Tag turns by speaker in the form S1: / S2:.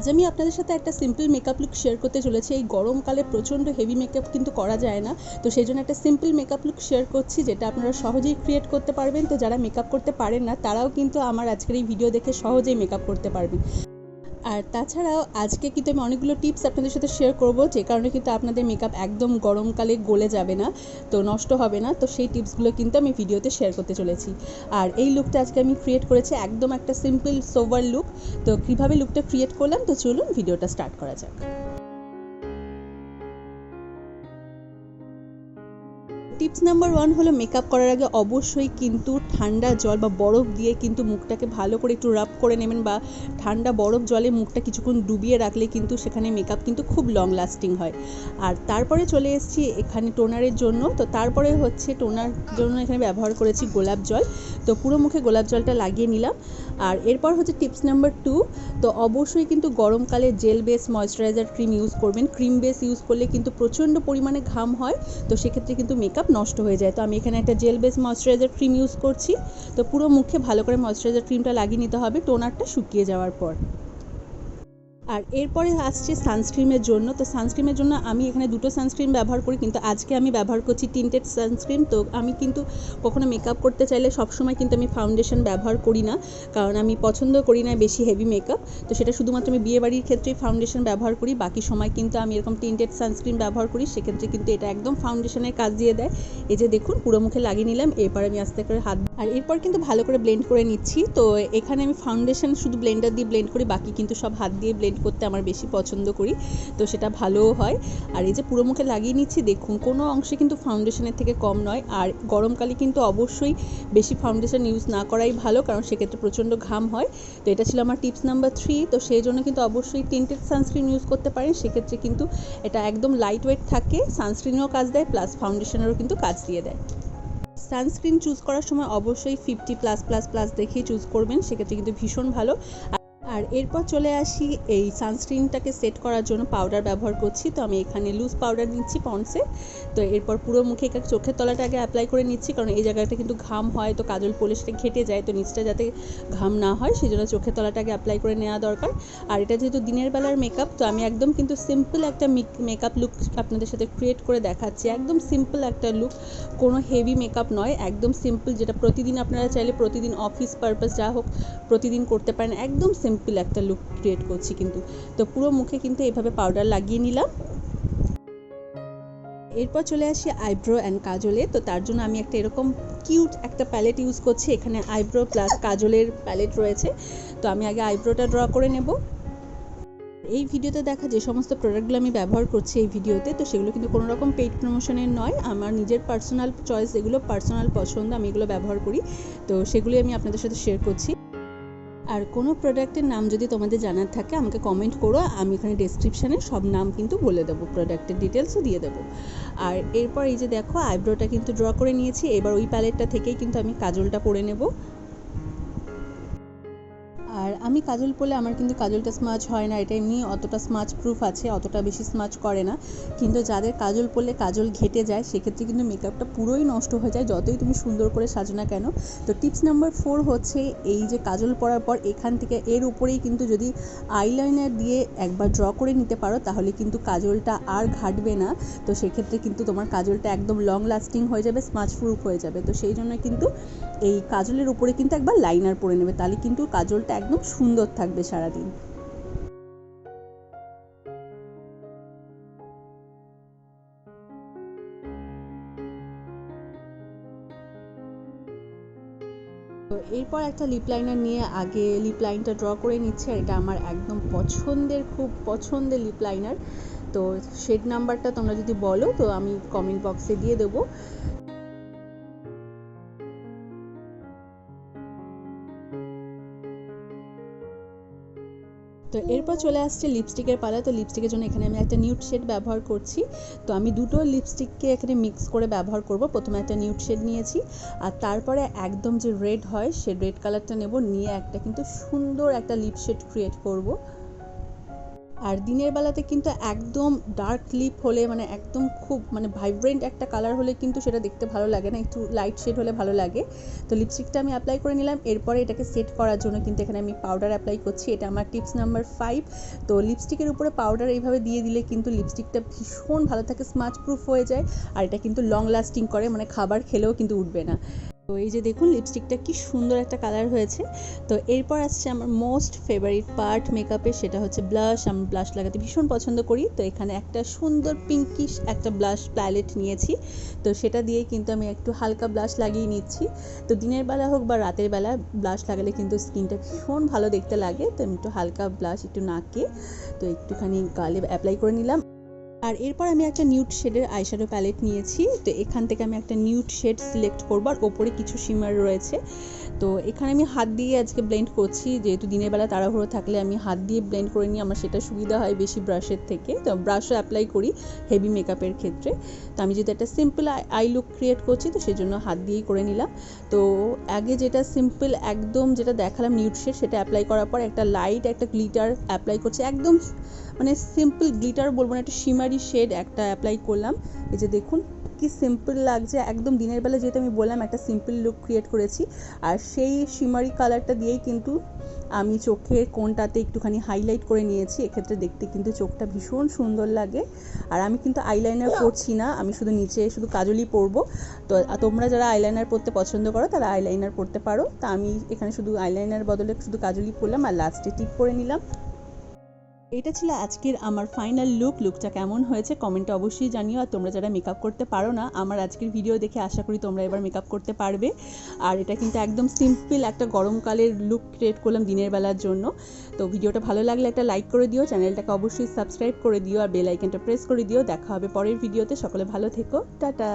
S1: আজ আমি আপনাদের সাথে একটা সিম্পল মেকআপ লুক শেয়ার করতে চলেছি। এই গরমকালে প্রচণ্ড হেভি মেকআপ কিন্তু করা যায় না। তো সেই জন্য একটা সিম্পল মেকআপ লুক শেয়ার করছি, যেটা আপনারা সহজেই ক্রিয়েট করতে পারবেন। তো যারা মেকআপ করতে পারেন না, তারাও কিন্তু আমার আজকের এই ভিডিও দেখে সহজেই মেকআপ করতে পারবেন। আর তাছাড়াও আজকে কিন্তু আমি অনেকগুলো টিপস আপনাদের সাথে শেয়ার করব, যে কারণে কিন্তু আপনাদের মেকআপ একদম গরমকালে গলে যাবে না, তো নষ্ট হবে না, তো সেই টিপসগুলো কিন্তু আমি ভিডিওতে শেয়ার করতে চলেছি। আর এই লুকটা আজকে আমি ক্রিয়েট করেছি একদম একটা সিম্পল সোভার লুক তো কীভাবে লুকটা ক্রিয়েট করলাম, তো চলুন ভিডিওটা স্টার্ট করা যাক। টিপস নাম্বার ওয়ান হলো মেকআপ করার আগে অবশ্যই কিন্তু ঠান্ডা জল বা বরফ দিয়ে কিন্তু মুখটাকে ভালো করে একটু রাব করে নেবেন বা ঠান্ডা বরফ জলে মুখটা কিছুক্ষণ ডুবিয়ে রাখলে কিন্তু সেখানে মেকআপ কিন্তু খুব লং লাস্টিং হয়। আর তারপরে চলে এসেছি এখানে টোনারের জন্য। তো তারপরে হচ্ছে টোনার জন্য এখানে ব্যবহার করেছি গোলাপ জল। তো পুরো মুখে গোলাপ জলটা লাগিয়ে নিলাম। আর এরপর হচ্ছে টিপস নাম্বার টু তো অবশ্যই কিন্তু গরমকালে gel base moisturiser cream use করবেন। ক্রিম বেস ইউজ করলে কিন্তু প্রচণ্ড পরিমাণে ঘাম হয়। তো সেক্ষেত্রে কিন্তু মেকআপ নষ্ট হয়ে যায়। তো আমি এখানে একটা gel base moisturiser cream use করছি। তো পুরো মুখে ভালো করে ময়শ্চারাইজার ক্রিমটা লাগিয়ে নিতে হবে। টোনারটা শুকিয়ে যাওয়ার পর। আর এরপরে আসছে সানস্ক্রিমের জন্য। তো সানস্ক্রিমের জন্য আমি এখানে দুটো সানস্ক্রিন ব্যবহার করি, কিন্তু আজকে আমি ব্যবহার করছি টিন্টেড সানস্ক্রিন তো আমি কিন্তু কখনো মেকআপ করতে চাইলে সবসময় কিন্তু আমি ফাউন্ডেশন ব্যবহার করি না, কারণ আমি পছন্দ করি না বেশি হেভি মেকআপ তো সেটা শুধুমাত্র আমি বিয়েবাড়ির ক্ষেত্রেই ফাউন্ডেশন ব্যবহার করি, বাকি সময় কিন্তু আমি এরকম টিন্টেড সানস্ক্রিন ব্যবহার করি, সেক্ষেত্রে কিন্তু এটা একদম ফাউন্ডেশনের কাজ দিয়ে দেয়। এই যে দেখুন, পুরো মুখে লাগিয়ে নিলাম, এরপর আমি আস্তে করে হাত আর এরপর কিন্তু ভালো করে ব্লেন্ড করে নিচ্ছি। তো এখানে আমি ফাউন্ডেশন শুধু ব্লেন্ডার দিয়ে ব্লেন্ড করি, বাকি কিন্তু সব হাত দিয়ে ব্লেন্ড করতে আমার বেশি পছন্দ করি, তো সেটা ভালোও হয়। আর এই যে পুরো মুখে লাগিয়ে নিচ্ছি, দেখুন, কোনো অংশে কিন্তু ফাউন্ডেশনের থেকে কম নয়। আর গরমকালে কিন্তু অবশ্যই বেশি ফাউন্ডেশন ইউজ না করাই ভালো, কারণ সেক্ষেত্রে প্রচণ্ড ঘাম হয়। তো এটা ছিল আমার টিপস নাম্বার থ্রি তো সেই জন্য কিন্তু অবশ্যই টিন্টেড সানস্ক্রিন ইউজ করতে পারেন। সেক্ষেত্রে কিন্তু এটা একদম লাইট ওয়েট থাকে সানস্ক্রিনেও কাজ দেয় প্লাস ফাউন্ডেশনেরও কিন্তু কাজ দিয়ে দেয়। সানস্ক্রিন চুজ করার সময় অবশ্যই ফিফটি প্লাস প্লাস প্লাস দেখেই চুজ করবেন, সেক্ষেত্রে কিন্তু ভীষণ ভালো। আর এরপর চলে আসি এই সানস্ক্রিনটাকে সেট করার জন্য পাউডার ব্যবহার করছি। তো আমি এখানে লুজ পাউডার নিচ্ছি পন্ডসে তো এরপর পুরো মুখে চোখের তলাটা আগে অ্যাপ্লাই করে নিচ্ছি, কারণ এই জায়গাটা কিন্তু ঘাম হয়, তো কাজল পড়লে সেটা ঘেটে যায়, তো নিচটা যাতে ঘাম না হয় সেই জন্য চোখের তলাটাকে অ্যাপ্লাই করে নেওয়া দরকার। আর এটা যেহেতু দিনের বেলার মেকআপ তো আমি একদম কিন্তু সিম্পল একটা মেকআপ লুক আপনাদের সাথে ক্রিয়েট করে দেখাচ্ছি। একদম সিম্পল একটা লুক কোনো হেভি মেকআপ নয়, একদম সিম্পল যেটা প্রতিদিন আপনারা চাইলে প্রতিদিন অফিস পারপাস যা হোক প্রতিদিন করতে পারেন, একদম সিম্পল একটা লুক ক্রিয়েট করছি কিন্তু। তো পুরো মুখে কিন্তু এভাবে পাউডার লাগিয়ে নিলাম। এরপর চলে আসি আইব্রো অ্যান্ড কাজলে। তো তার জন্য আমি একটা এরকম কিউট একটা প্যালেট ইউজ করছি। এখানে আইব্রো প্লাস কাজলের প্যালেট রয়েছে। তো আমি আগে আইব্রোটা ড্র করে নেব। এই ভিডিওতে দেখা যে সমস্ত প্রোডাক্টগুলো আমি ব্যবহার করছি এই ভিডিওতে, তো সেগুলো কিন্তু কোনো রকম পেইড প্রমোশনের নয়। আমার নিজের পার্সোনাল চয়েস এগুলো পার্সোনাল পছন্দ, আমি এগুলো ব্যবহার করি। তো সেগুলি আমি আপনাদের সাথে শেয়ার করছি। আর কোনো প্রোডাক্টের নাম যদি তোমাদের জানার থাকে, আমাকে কমেন্ট করো। আমি এখানে ডেসক্রিপশানে সব নাম কিন্তু বলে দেবো প্রোডাক্টের ডিটেলসও দিয়ে দেবো। আর এরপর এই যে দেখো আইব্রোটা কিন্তু ড্র করে নিয়েছি। এবার ওই প্যালেটটা থেকেই কিন্তু আমি কাজলটা পরে নেব। আমি কাজল পরলে আমার কিন্তু কাজলটা স্মাচ হয় না, এটা এমনি অতটা স্মাচ প্রুফ আছে, অতটা বেশি স্মাচ করে না। কিন্তু যাদের কাজল পরলে কাজল ঘেটে যায়, সেক্ষেত্রে কিন্তু মেকআপটা পুরোই নষ্ট হয়ে যায়, যতই তুমি সুন্দর করে সাজো না কেন। তো টিপস নাম্বার ফোর হচ্ছে, এই যে কাজল পরার পর এখান থেকে এর উপরেই কিন্তু যদি আইলাইনার দিয়ে একবার ড্র করে নিতে পারো, তাহলে কিন্তু কাজলটা আর ঘাটবে না। তো সেক্ষেত্রে কিন্তু তোমার কাজলটা একদম লং লাস্টিং হয়ে যাবে স্মাচ প্রুফ হয়ে যাবে। তো সেই জন্য কিন্তু এই কাজলের উপরে কিন্তু একবার লাইনার পরে নেবে, তাহলে কিন্তু কাজলটা একদম সুন্দর থাকবে সারাদিন। এরপর একটা লিপ লাইনার নিয়ে আগে লিপ লাইনটা ড্র করে নিচ্ছে এটা আমার একদম পছন্দের, খুব পছন্দের লিপ লাইনার তো শেড নাম্বারটা তোমরা যদি বলো, তো আমি কমেন্ট বক্সে দিয়ে দেবো। এরপর চলে আসছে লিপস্টিকের পালা। তো লিপস্টিকের জন্য এখানে আমি একটা নিউট শেড ব্যবহার করছি। তো আমি দুটো লিপস্টিককে এখানে মিক্স করে ব্যবহার করব। প্রথমে একটা নিউট শেড নিয়েছি, আর তারপরে একদম যে রেড হয়, সে রেড কালারটা নেব। নিয়ে একটা কিন্তু সুন্দর একটা লিপ শেড ক্রিয়েট করব। আর দিনের বেলাতে কিন্তু একদম ডার্ক লিপ হলে মানে একদম খুব মানে ভাইব্রেন্ট একটা কালার হলে কিন্তু সেটা দেখতে ভালো লাগে না, একটু লাইট শেড হলে ভালো লাগে। তো লিপস্টিকটা আমি অ্যাপ্লাই করে নিলাম, এরপরে এটাকে সেট করার জন্য কিন্তু এখানে আমি পাউডার অ্যাপ্লাই করছি, এটা আমার টিপস নাম্বার ফাইভ তো লিপস্টিকের উপরে পাউডার এইভাবে দিয়ে দিলে কিন্তু লিপস্টিকটা ভীষণ ভালো থাকে স্মাচ প্রুফ হয়ে যায়, আর এটা কিন্তু লং লাস্টিং করে মানে খাবার খেলেও কিন্তু উঠবে না। তো এই যে দেখুন লিপস্টিকটা কি সুন্দর একটা কালার হয়েছে। তো এরপর আসছে আমার মোস্ট ফেভারিট পার্ট মেকআপের সেটা হচ্ছে ব্লাশ আমি ব্লাশ লাগাতে ভীষণ পছন্দ করি। তো এখানে একটা সুন্দর পিঙ্কিশ একটা ব্লাশ প্যালেট নিয়েছি। তো সেটা দিয়ে কিন্তু আমি একটু হালকা ব্লাশ লাগিয়ে নিচ্ছি। তো দিনের বেলা হোক বা রাতের বেলা ব্লাশ লাগালে কিন্তু স্কিনটা ভীষণ ভালো দেখতে লাগে। তো আমি একটু হালকা ব্লাশ একটু নাকে, তো একটুখানি গালে অ্যাপ্লাই করে নিলাম। আর এরপর আমি একটা নিউট শেডের আইশ্যাডো প্যালেট নিয়েছি। তো এখান থেকে আমি একটা নিউট শেড সিলেক্ট করব আর ওপরে কিছু শিমার রয়েছে। তো এখানে আমি হাত দিয়ে আজকে ব্লেন্ড করছি। যেহেতু দিনের বেলা তাড়াহুড়ো থাকলে আমি হাত দিয়ে ব্লেন্ড করে নিই আমার সেটা সুবিধা হয় বেশি ব্রাশের থেকে। তো ব্রাশও অ্যাপ্লাই করি হেভি মেকআপের ক্ষেত্রে। তো আমি যেহেতু একটা সিম্পল আই লুক ক্রিয়েট করছি, তো সেই জন্য হাত দিয়েই করে নিলাম। তো আগে যেটা সিম্পল একদম যেটা দেখালাম নিউট শেড সেটা অ্যাপ্লাই করার পর একটা লাইট একটা গ্লিটার অ্যাপ্লাই করছি। একদম মানে সিম্পল গ্লিটার বলব না, একটা শিমারি শেড একটা অ্যাপ্লাই করলাম। এই যে দেখুন, কি সিম্পল লাগছে। একদম দিনের বেলা যেহেতু আমি বললাম, একটা সিম্পল লুক ক্রিয়েট করেছি। আর সেই শিমারি কালারটা দিয়েই কিন্তু আমি চোখের কোনটাতে একটুখানি হাইলাইট করে নিয়েছি। এক্ষেত্রে দেখতে কিন্তু চোখটা ভীষণ সুন্দর লাগে। আর আমি কিন্তু আইলাইনার পরছি না, আমি শুধু নিচে শুধু কাজলই পরবো। তো তোমরা যারা আইলাইনার পরতে পছন্দ করো, তারা আইলাইনার পরতে পারো। তা আমি এখানে শুধু আইলাইনার বদলে শুধু কাজলই পরলাম, আর লাস্টে টিপ করে নিলাম। এটা ছিল আজকের আমার ফাইনাল লুক লুকটা কেমন হয়েছে কমেন্টে অবশ্যই জানিও। আর তোমরা যারা মেকআপ করতে পারো না, আমার আজকের ভিডিও দেখে আশা করি তোমরা এবার মেকআপ করতে পারবে। আর এটা কিন্তু একদম সিম্পল একটা গরমকালের লুক ক্রিয়েট করলাম দিনের বেলার জন্য। তো ভিডিওটা ভালো লাগলে একটা লাইক করে দিও চ্যানেলটাকে অবশ্যই সাবস্ক্রাইব করে দিও, আর বেল আইকনটা প্রেস করে দিও। দেখা হবে পরের ভিডিওতে সকলে ভালো থেকো। টাটা!